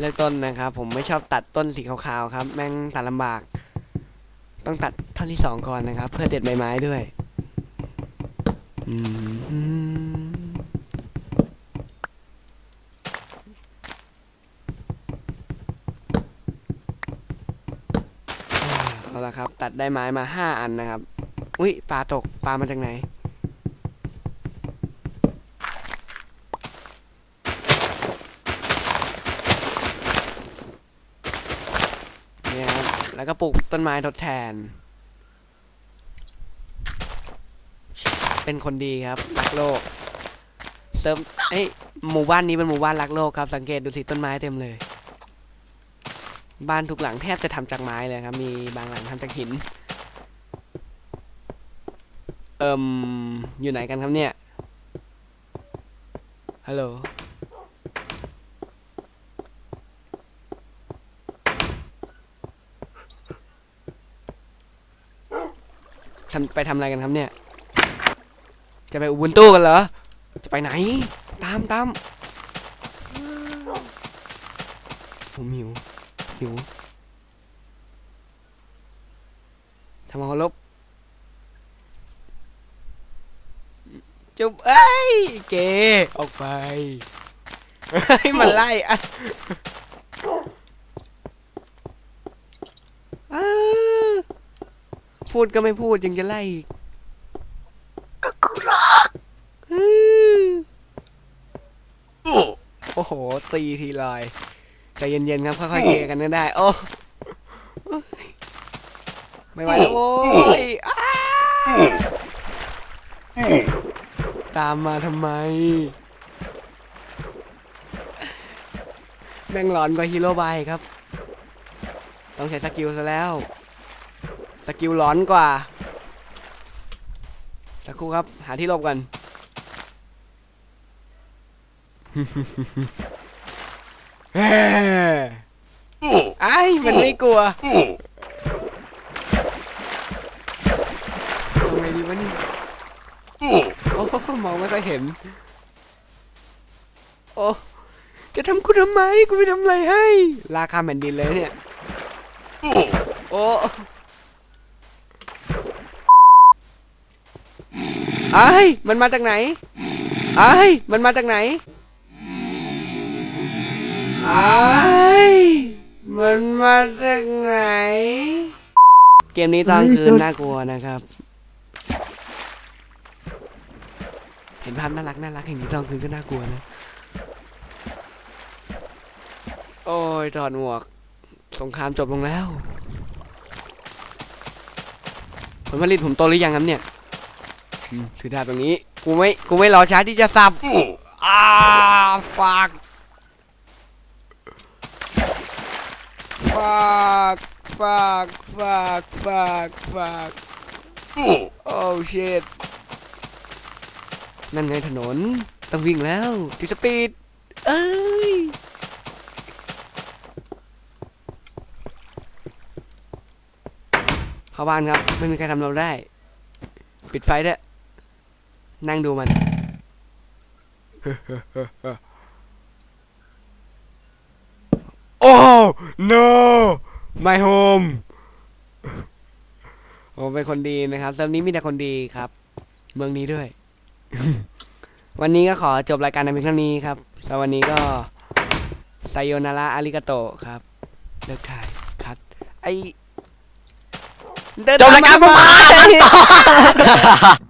เลือกต้นนะครับ ผมไม่ชอบตัดต้นสีขาวๆครับ แม่งตัดลำบาก ต้องตัดท่อนที่สองก่อนนะครับ เพื่อเด็ดใบไม้ด้วยอืมเอาละครับ ตัดได้ไม้มาห้าอันนะครับ อุ้ยปลาตกปลามาจากไหน เนี่ยครับ แล้วก็ปลูกต้นไม้ทดแทน เป็นคนดีครับรักโลกเซิร์ฟเอ้ยหมู่บ้านนี้เป็นหมู่บ้านรักโลกครับ สังเกตดูสิต้นไม้เต็มเลย บ้านทุกหลังแทบจะทำจากไม้เลยครับ มีบางหลังทำจากหิน เอิมอยู่ไหนกันครับเนี่ยฮัลโหล ทำไปทำอะไรกันครับเนี่ย จะไปอุบุนตู้กันเหรอ จะไปไหน ตามตามผมหิวหิวทำเอาลบจุบเอ้ยเกออกไปเฮ้มันไล่อะอ้า พูดก็ไม่พูดยังจะไล่อีกอื้อโอ้โห ตีทีลอยใจเย็นๆครับ ค่อยๆเกกันก็ได้ โอ้ไม่ไหวแล้วโว้ยอ้าตามมาทำไม แม่งหลอนกว่าฮีโร่บายครับ ต้องใช้สกิลซะแล้ว สกิลร้อนกว่า สักครู่ครับ หาที่หลบกันเฮ้ไอ้ยมันไม่กลัวทำไงดีวะนี่ โอ้มองไม่ค่อยเห็น โอ้จะทำกูทำไม กูไม่ทำอะไรให้ ราคาแผ่นดินเลยเนี่ย โอ้ ไอ้ยมันมาจากไหนไอ้ยมันมาจากไหนไอ้ยมันมาจากไหน เกมนี้ตอนคืนน่ากลัวนะครับ เห็นภาพน่ารักน่ารักอย่างนี้ตอนคืนก็น่ากลัวนะ โอ้ยถอดหมวก สงครามจบลงแล้ว ผลผลิตผมโตหรือยังครับเนี่ย ถือดาบตรงนี้ กูไม่ กูไม่รอช้าที่จะสับอ้าฝากฝากฝากฝากฝากฝากโอ้ชิตนั่นไงถนน ต้องวิ่งแล้วทีสปีด เอ้ยเข้าบ้านครับ ไม่มีใครทำเราได้ ปิดไฟด้วย นั่งดูมัน โอ้ no my home ผมเป็นคนดีนะครับเซิร์ฟนี้มีแต่คนดีครับ เมืองนี้ด้วย วันนี้ก็ขอจบรายการในเพียงเท่านี้ครับสำหรับวันนี้ก็ไซโยนาระอาริกาโตครับ เลิกถ่ายคัดไอเดินจบรายการตมผมมามา